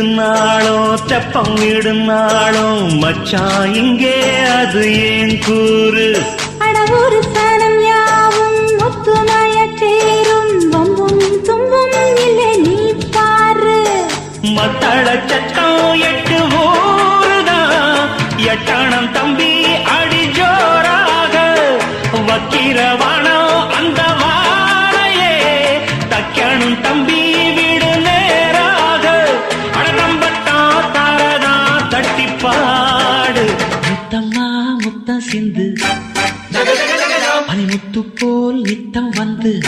தெக்குனாலும் தெப்பம் விடுனாலும் மச்சான் இங்கே அது ஏன் கூறு? அட ஒரு சனம் யாவும் ஒத்துமைய சேரும் வம்பும் தும்பும் இல்லை நீ பாரு. மத்தள சத்தம் எட்டு ஊருதான் எட்டணம் தம்பி அடி ஜோராக வக்கிரவானம் அந்த வாழையே சிந்து. பனிமுத்து போல் நித்தம் வந்து.